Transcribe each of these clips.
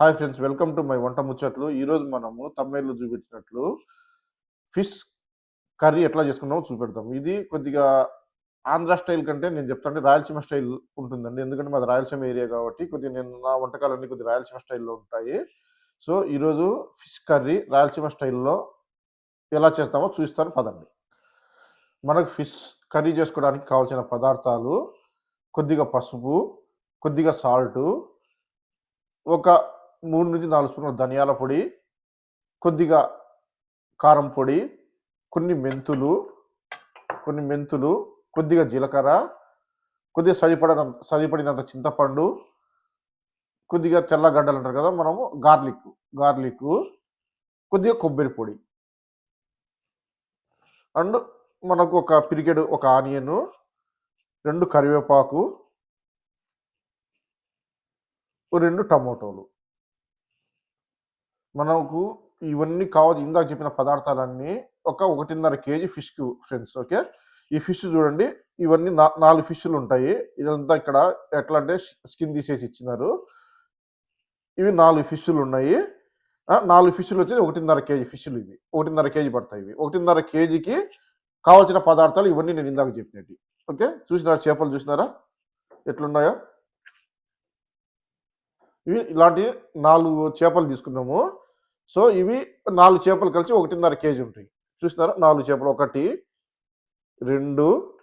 Hi friends welcome to my వంట ముచ్చట్లు. ఈరోజు మనము తమిళలో చూపించినట్లు ఫిష్ కర్రీ ఎట్లా చేసుకున్నామో చూపెడతాం ఇది కొద్దిగా ఆంధ్ర స్టైల్ కంటే నేను చెప్తాంటే రాయలసీమ స్టైల్ ఉంటుందండి. ఎందుకంటే మాది రాయలసీమ ఏరియా కాబట్టి కొద్దిగా నేను నా వంటకాలన్నీ కొద్దిగా రాయలసీమ స్టైల్లో ఉంటాయి. సో ఈరోజు ఫిష్ కర్రీ రాయలసీమ స్టైల్లో ఎలా చేస్తామో చూస్తాను పదండి. మనకు ఫిష్ కర్రీ చేసుకోవడానికి కావాల్సిన పదార్థాలు కొద్దిగా పసుపు కొద్దిగా సాల్టు ఒక మూడు నుంచి నాలుగు స్పూన్ల ధనియాల పొడి కొద్దిగా కారం పొడి కొన్ని మెంతులు కొన్ని మెంతులు కొద్దిగా జీలకర్ర కొద్దిగా సరిపడిన సరిపడినంత చింతపండు కొద్దిగా తెల్లగడ్డలు అంటారు కదా మనము గార్లిక్ గార్లిక్ కొద్దిగా కొబ్బరి పొడి. అండ్ మనకు ఒక పిరికెడు ఒక ఆనియన్ రెండు కరివేపాకు ఓ రెండు టమోటోలు. మనకు ఇవన్నీ కావాలి ఇందాక చెప్పిన పదార్థాలన్నీ ఒక ఒకటిన్నర కేజీ ఫిష్కు ఫ్రెండ్స్ ఓకే? ఈ ఫిష్ చూడండి. ఇవన్నీ నా నాలుగు ఫిష్లు ఉంటాయి. ఇదంతా ఇక్కడ ఎట్లా అంటే స్కిన్ తీసేసి ఇచ్చినారు. ఇవి నాలుగు ఫిష్లు ఉన్నాయి. నాలుగు ఫిష్లు వచ్చేసి ఒకటిన్నర కేజీ ఫిష్లు ఇవి. ఒకటిన్నర కేజీ పడతాయి ఇవి. ఒకటిన్నర కేజీకి కావాల్సిన పదార్థాలు ఇవన్నీ నేను ఇందాక చెప్పినట్టు. ఓకే? చూసినారా? చేపలు చూసినారా? ఎట్లున్నాయో? ఇవి ఇలాంటి నాలుగు చేపలు తీసుకున్నాము. సో ఇవి నాలుగు చేపలు కలిసి ఒకటిన్నర కేజీ ఉంటాయి. చూసినారా? నాలుగు చేపలు. ఒకటి రెండు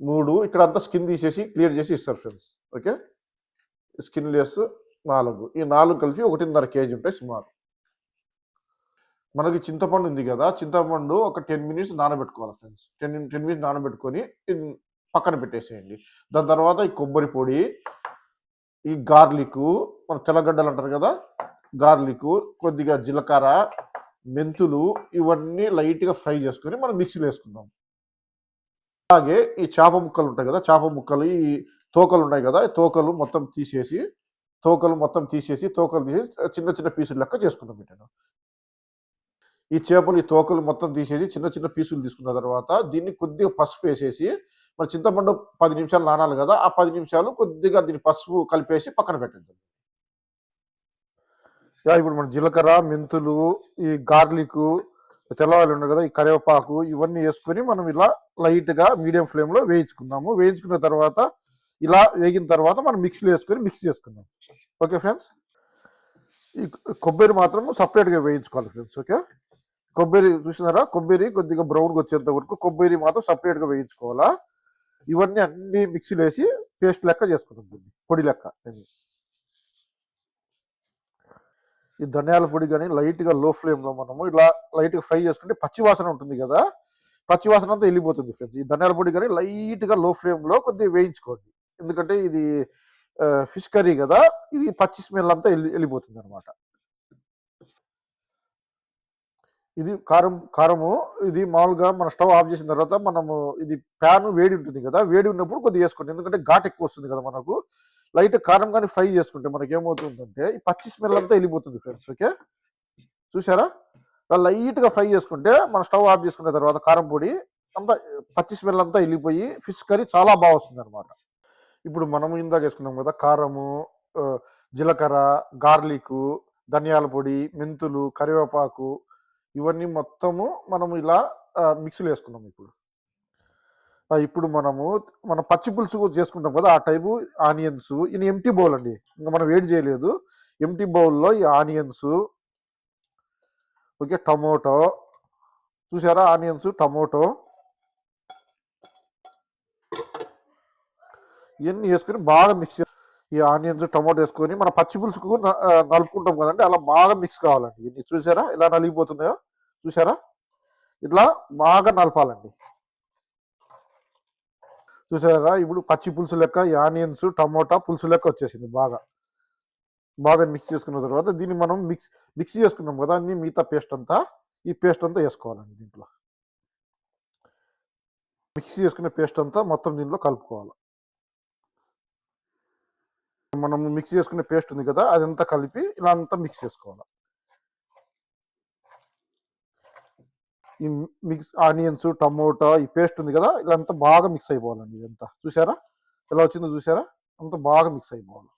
మూడు. ఇక్కడ అంతా స్కిన్ తీసేసి క్లియర్ చేసి ఇస్తారు ఫ్రెండ్స్. ఓకే? స్కిన్ లెస్ నాలుగు. ఈ నాలుగు కలిసి ఒకటిన్నర కేజీ ఉంటాయి సుమారు. మనకి చింతపండు ఉంది కదా? చింతపండు ఒక టెన్ మినిట్స్ నానబెట్టుకోవాలి ఫ్రెండ్స్. టెన్ టెన్ మినిట్స్ నానబెట్టుకొని పక్కన పెట్టేసేయండి. దాని తర్వాత ఈ కొబ్బరి పొడి ఈ గార్లిక్ మన తెల్లగడ్డలు అంటారు కదా గార్లిక్ కొద్దిగా జీలకర్ర మెంతులు ఇవన్నీ లైట్గా ఫ్రై చేసుకొని మనం మిక్సీలో వేసుకుందాం. అలాగే ఈ చేప ముక్కలు ఉంటాయి కదా చేప ముక్కలు ఈ తోకలు ఉన్నాయి కదా ఈ తోకలు మొత్తం తీసేసి తోకలు మొత్తం తీసేసి తోకలు తీసేసి చిన్న చిన్న పీసులు లెక్క చేసుకున్నాం నేను ఈ చేపలు ఈ తోకలు మొత్తం తీసేసి చిన్న చిన్న పీసులు తీసుకున్న తర్వాత దీన్ని కొద్దిగా పసుపు వేసేసి మరి చింతపండు పది నిమిషాలు నానాలి కదా ఆ పది నిమిషాలు కొద్దిగా దీన్ని పసుపు కలిపేసి పక్కన పెట్టేద్దాం. యా ఇప్పుడు మన జీలకర్ర మెంతులు ఈ గార్లిక్ తెల్లవాళ్ళు ఉన్నాయి కదా ఈ కరివేపాకు ఇవన్నీ వేసుకొని మనం ఇలా లైట్గా మీడియం ఫ్లేమ్లో వేయించుకుందాము. వేయించుకున్న తర్వాత ఇలా వేగిన తర్వాత మనం మిక్సీలో వేసుకొని మిక్స్ చేసుకుందాం. Okay friends? ఈ కొబ్బరి మాత్రం సపరేట్గా వేయించుకోవాలి ఫ్రెండ్స్ ఓకే? కొబ్బరి చూసినారా? కొబ్బరి కొద్దిగా బ్రౌన్గా వచ్చేంత వరకు కొబ్బరి మాత్రం సపరేట్గా వేయించుకోవాలా? ఇవన్నీ అన్ని మిక్సీలో వేసి పేస్ట్ లెక్క చేసుకుందాం దీన్ని పొడి లెక్క. ఈ ధనియాల పొడి కానీ లైట్గా లో ఫ్లేమ్లో మనము ఇలా లైట్గా ఫ్రై చేసుకుంటే పచ్చి వాసన ఉంటుంది కదా పచ్చివాసన అంతా వెళ్ళిపోతుంది ఫ్రెండ్స్. ఈ ధనియాల పొడి కానీ లైట్గా లో ఫ్లేమ్లో కొద్దిగా వేయించుకోండి. ఎందుకంటే ఇది ఫిష్ కర్రీ కదా ఇది పచ్చి స్మెల్ అంతా వెళ్ళి వెళ్ళిపోతుంది అనమాట ఇది కారం కారము ఇది మామూలుగా మన స్టవ్ ఆఫ్ చేసిన తర్వాత మనము ఇది ప్యాన్ వేడి ఉంటుంది కదా వేడి ఉన్నప్పుడు కొద్దిగా వేసుకోండి. ఎందుకంటే ఘాట్ ఎక్కువ వస్తుంది కదా మనకు. లైట్ కారం కానీ ఫ్రై చేసుకుంటే మనకి ఏమవుతుందంటే ఈ పచ్చి స్మెల్ అంతా వెళ్ళిపోతుంది ఫ్రెండ్స్ ఓకే? చూసారా లైట్గా ఫ్రై చేసుకుంటే మన స్టవ్ ఆఫ్ చేసుకున్న తర్వాత కారం పొడి అంతా పచ్చి స్మెల్ అంతా వెళ్ళిపోయి ఫిష్ కర్రీ చాలా బాగా వస్తుంది అనమాట ఇప్పుడు మనము ఇందాక వేసుకున్నాం కదా కారము జీలకర్ర గార్లిక్ ధనియాల పొడి మెంతులు కరివేపాకు ఇవన్నీ మొత్తము మనము ఇలా మిక్సీలో వేసుకున్నాం ఇప్పుడు. ఇప్పుడు మనము మన పచ్చి పులుసు కూడా చేసుకుంటాం కదా ఆ టైపు ఆనియన్స్. ఇది ఎంటీ బౌల్ అండి. ఇంకా మనం వేడి చేయలేదు. ఎంటీ బౌల్లో ఈ ఆనియన్స్ ఓకే టమోటో. చూసారా ఆనియన్స్ టమోటో? ఇవన్నీ వేసుకుని బాగా మిక్స్ ఈ ఆనియన్స్ టమాటో వేసుకొని మన పచ్చి పులుసుకు నలుపుకుంటాం కదండి. అలా బాగా మిక్స్ కావాలండి. ఇన్ని చూసారా? ఇలా నలిగిపోతున్నాయో? చూసారా? ఇట్లా బాగా నలపాలండి. చూసారా? ఇప్పుడు పచ్చి పులుసు లెక్క ఈ ఆనియన్స్ టమోటా పులుసు లెక్క వచ్చేసింది బాగా. బాగా మిక్స్ చేసుకున్న తర్వాత దీన్ని మనం మిక్స్ మిక్స్ చేసుకున్నాం కదా అన్ని మిగతా పేస్ట్ అంతా ఈ పేస్ట్ అంతా వేసుకోవాలండి దీంట్లో. మిక్స్ చేసుకున్న పేస్ట్ అంతా మొత్తం దీంట్లో కలుపుకోవాలి. మనం మిక్స్ చేసుకునే పేస్ట్ ఉంది కదా అదంతా కలిపి ఇలా అంతా మిక్స్ చేసుకోవాలి? ఈ మిక్స్ ఆనియన్స్ టమోటా ఈ పేస్ట్ ఉంది కదా ఇలా అంతా బాగా మిక్స్ అయిపోవాలండి ఇదంతా. చూసారా ఎలా వచ్చిందో చూసారా అంత బాగా మిక్స్ అయిపోవాలి.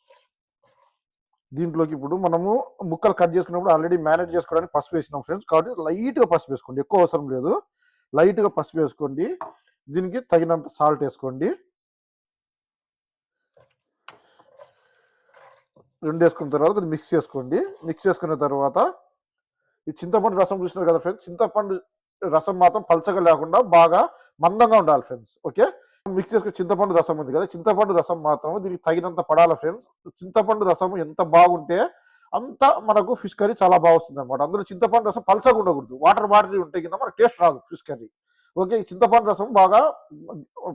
దీంట్లోకి ఇప్పుడు మనము ముక్కలు కట్ చేసుకున్నప్పుడు ఆల్రెడీ మేనేజ్ చేసుకోవడానికి పసుపు వేసినాం ఫ్రెండ్స్ కాబట్టి లైట్గా పసుపు వేసుకోండి ఎక్కువ అవసరం లేదు. లైట్గా పసుపు వేసుకోండి. దీనికి తగినంత సాల్ట్ వేసుకోండి. రెండు వేసుకున్న తర్వాత కొద్దిగా మిక్స్ చేసుకోండి. మిక్స్ చేసుకున్న తర్వాత ఈ చింతపండు రసం చూసినారు కదా ఫ్రెండ్స్ చింతపండు రసం మాత్రం పలచగా లేకుండా బాగా మందంగా ఉండాలి ఫ్రెండ్స్ ఓకే మిక్స్ చేసుకుని చింతపండు రసం ఉంది కదా చింతపండు రసం మాత్రం దీనికి తగినంత పడాలి ఫ్రెండ్స్ చింతపండు రసం ఎంత బాగుంటే అంత మనకు ఫిష్ కర్రీ చాలా బాగా వస్తుంది అనమాట అందులో చింతపండు రసం పలచగా ఉండకూడదు. వాటర్ వాటర్ ఉంటే కింద మనకు టేస్ట్ రాదు ఫిష్ కర్రీ ఓకే చింతపండు రసం బాగా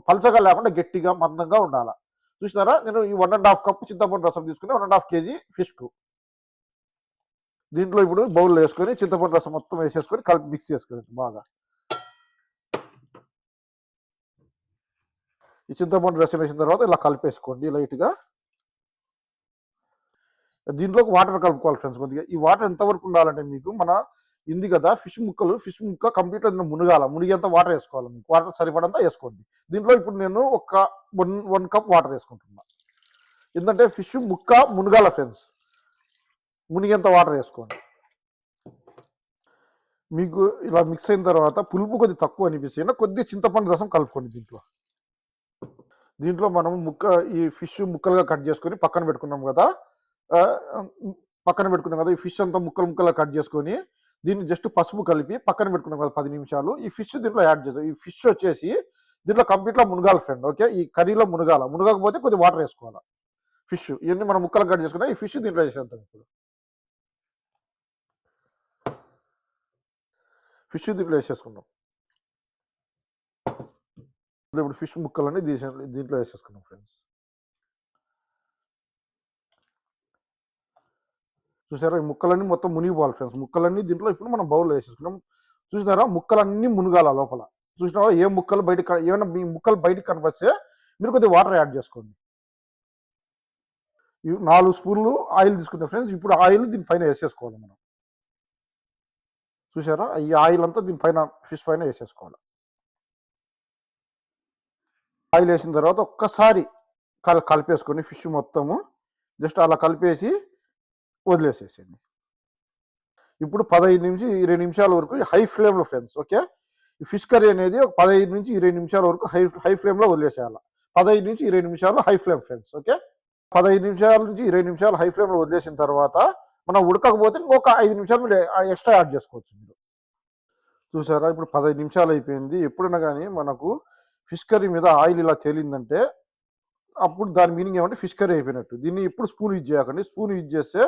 పలచగా లేకుండా గట్టిగా మందంగా ఉండాలి. చూసినారా? నేను ఈ వన్ అండ్ హాఫ్ కప్ చింతపండు రసం తీసుకుని వన్ అండ్ హాఫ్ కేజీ ఫిష్కు దీంట్లో ఇప్పుడు బౌల్లో వేసుకొని చింతపండు రసం మొత్తం వేసేసుకొని కలిపి మిక్స్ చేసుకోండి బాగా. ఈ చింతపండు రసం వేసిన తర్వాత ఇలా కలిపేసుకోండి లైట్గా దీంట్లోకి వాటర్ కలుపుకోవాలి ఫ్రెండ్స్ కొద్దిగా. ఈ వాటర్ ఎంతవరకు ఉండాలంటే మీకు మన ఉంది కదా ఫిష్ ముక్కలు ఫిష్ ముక్క కంప్లీట్గా నేను మునగాల మునిగేంత వాటర్ వేసుకోవాలి మీకు. వాటర్ సరిపడంత వేసుకోండి. దీంట్లో ఇప్పుడు నేను ఒక వన్ వన్ కప్ వాటర్ వేసుకుంటున్నా. ఎందుకంటే ఫిష్ ముక్క మునగాల ఫ్రెండ్స్ మునిగేంత వాటర్ వేసుకోండి. మీకు ఇలా మిక్స్ అయిన తర్వాత పులుపు కొద్ది తక్కువ అనిపిస్తే కొద్ది చింతపండు రసం కలుపుకోండి దీంట్లో. దీంట్లో మనం ముక్క ఈ ఫిష్ ముక్కలుగా కట్ చేసుకొని పక్కన పెట్టుకున్నాం కదా పక్కన పెట్టుకున్నాం కదా ఈ ఫిష్ అంతా ముక్కలు ముక్కలుగా కట్ చేసుకొని దీన్ని జస్ట్ పసుపు కలిపి పక్కన పెట్టుకున్నాం కదా పది నిమిషాలు. ఈ ఫిష్ దీంట్లో యాడ్ చేద్దాం. ఈ ఫిష్ వచ్చేసి దీంట్లో కంప్లీట్గా మునగాలి ఫ్రెండ్ ఓకే? ఈ కర్రీలో మునగాల. మునగకపోతే కొద్దిగా వాటర్ వేసుకోవాలి? ఫిష్. ఇవన్నీ మనం ముక్కలు కట్ చేసుకున్నా ఈ ఫిష్ దీంట్లో వేసేద్దాం ఇప్పుడు. ఫిష్ దీంట్లో వేసేసుకున్నాం. ఇప్పుడు ఫిష్ ముక్కలన్నీ దీంట్లో వేసేసుకున్నాం ఫ్రెండ్స్ చూసారా? ఈ ముక్కలన్నీ మొత్తం మునిగిపోవాలి ఫ్రెండ్స్ ముక్కలన్నీ దీంట్లో ఇప్పుడు మనం బౌల్లో వేసేసుకున్నాం. చూసినారా? ముక్కలన్నీ మునగాల లోపల. చూసినారా ఏ ముక్కలు బయట ఏమైనా మీ ముక్కలు బయటకు కనిపిస్తే మీరు కొద్దిగా వాటర్ యాడ్ చేసుకోండి. నాలుగు స్పూన్లు ఆయిల్ తీసుకున్నాం ఫ్రెండ్స్ ఇప్పుడు ఆయిల్ దీనిపైన వేసేసుకోవాలి మనం. చూసారా? ఈ ఆయిల్ అంతా దీనిపైన ఫిష్ పైన వేసేసుకోవాలి. ఆయిల్ వేసిన తర్వాత ఒక్కసారి కల కలిపేసుకొని ఫిష్ మొత్తము. జస్ట్ అలా కలిపేసి వదిలేసేసేయండి. ఇప్పుడు పదహైదు నుంచి ఇరవై నిమిషాల వరకు హై ఫ్లేమ్లో ఫ్రెండ్స్ ఓకే? ఈ ఫిష్ కర్రీ అనేది ఒక పదహైదు నుంచి ఇరవై నిమిషాల వరకు హై హై ఫ్లేమ్లో వదిలేసేయాలి. పదహైదు నుంచి ఇరవై నిమిషాలు హై ఫ్లేమ్ ఫ్రెండ్స్ ఓకే? పదహైదు నిమిషాల నుంచి ఇరవై నిమిషాలు హై ఫ్లేమ్లో వదిలేసిన తర్వాత మనం ఉడకకపోతే ఇంకొక ఐదు నిమిషాలు మీరు ఎక్స్ట్రా యాడ్ చేసుకోవచ్చు మీరు. చూసారా? ఇప్పుడు పదహైదు నిమిషాలు అయిపోయింది. ఎప్పుడైనా కానీ మనకు ఫిష్ కర్రీ మీద ఆయిల్ ఇలా తేలిందంటే అప్పుడు దాని మీనింగ్ ఏమంటే ఫిష్ కర్రీ అయిపోయినట్టు. దీన్ని ఎప్పుడు స్పూన్ యూజ్ చేయకండి. స్పూన్ యూజ్ చేస్తే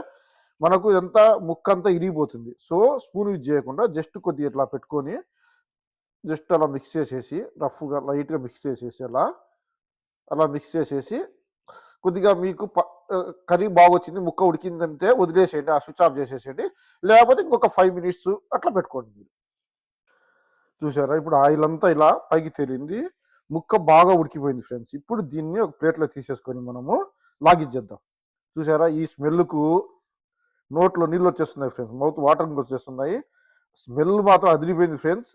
మనకు ఎంత ముక్క అంతా ఇరిగిపోతుంది. సో స్పూన్ యూజ్ చేయకుండా జస్ట్ కొద్దిగా ఇట్లా పెట్టుకొని జస్ట్ అలా మిక్స్ చేసేసి రఫ్గా లైట్గా మిక్స్ చేసేసి అలా అలా మిక్స్ చేసేసి కొద్దిగా మీకు కర్రీ బాగా వచ్చింది ముక్క ఉడికిందంటే వదిలేసేయండి ఆ స్విచ్ ఆఫ్ చేసేసేయండి. లేకపోతే ఇంకొక ఫైవ్ మినిట్స్ అట్లా పెట్టుకోండి మీరు. చూసారా? ఇప్పుడు ఆయిల్ అంతా ఇలా పైకి తేలింది. ముక్క బాగా ఉడికిపోయింది ఫ్రెండ్స్. ఇప్పుడు దీన్ని ఒక ప్లేట్లో తీసేసుకొని మనము లాగిచ్చేద్దాం. చూసారా? ఈ స్మెల్కు నోట్లో నీళ్ళు వచ్చేస్తున్నాయి ఫ్రెండ్స్ మౌత్ వాటర్ వచ్చేస్తున్నాయి. స్మెల్ మాత్రం అదిరిపోయింది ఫ్రెండ్స్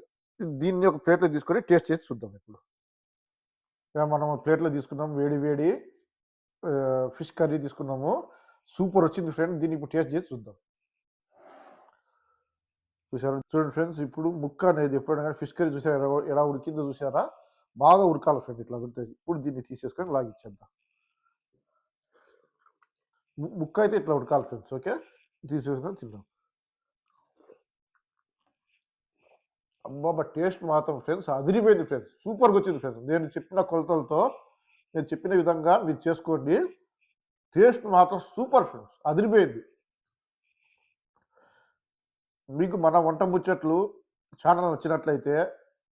దీన్ని ఒక ప్లేట్లో తీసుకొని టేస్ట్ చేసి చూద్దాం ఇప్పుడు. మనం ప్లేట్లో తీసుకున్నాం వేడి వేడి ఫిష్ కర్రీ తీసుకున్నాము. సూపర్ వచ్చింది ఫ్రెండ్ దీన్ని ఇప్పుడు టేస్ట్ చేసి చూద్దాం. చూసారా చూడండి ఫ్రెండ్స్ ఇప్పుడు ముక్క అనేది ఎప్పుడైనా కానీ ఫిష్ కర్రీ చూసారా? ఎలా- ఎలా ఉడికిందో చూసారా? బాగా ఉడకాలి ఫ్రెండ్ ఇట్లా ఉంటుంది ఇప్పుడు దీన్ని తీసేసుకొని లాగిచ్చేద్దాం ముక్క అయితే ఇట్లా ఉడకాలి ఫ్రెండ్స్ ఓకే తీసేసుకొని తిందాం అబ్బాబా టేస్ట్ మాత్రం ఫ్రెండ్స్ అదిరిపోయింది ఫ్రెండ్స్. సూపర్గా వచ్చింది ఫ్రెండ్స్. నేను చెప్పిన కొలతలతో నేను చెప్పిన విధంగా మీరు చేసుకోండి. టేస్ట్ మాత్రం సూపర్ ఫ్రెండ్స్. అదిరిపోయింది. మీకు మన వంట ముచ్చట్లు ఛానల్ నచ్చినట్లయితే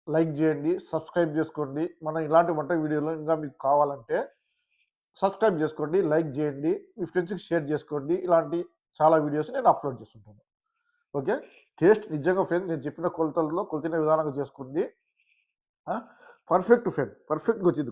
లైక్ చేయండి సబ్స్క్రైబ్ చేసుకోండి. మనం ఇలాంటి వంట వీడియోలు ఇంకా మీకు కావాలంటే సబ్స్క్రైబ్ చేసుకోండి లైక్ చేయండి. మీ ఫ్రెండ్స్కి షేర్ చేసుకోండి. ఇలాంటి చాలా వీడియోస్ నేను అప్లోడ్ చేస్తుంటాను. ఓకే? టేస్ట్ నిజంగా ఫ్రెండ్ నేను చెప్పిన కొలతల్లో కొలిచిన విధానంగా చేసుకుంది. Perfect friend. పర్ఫెక్ట్గా వచ్చింది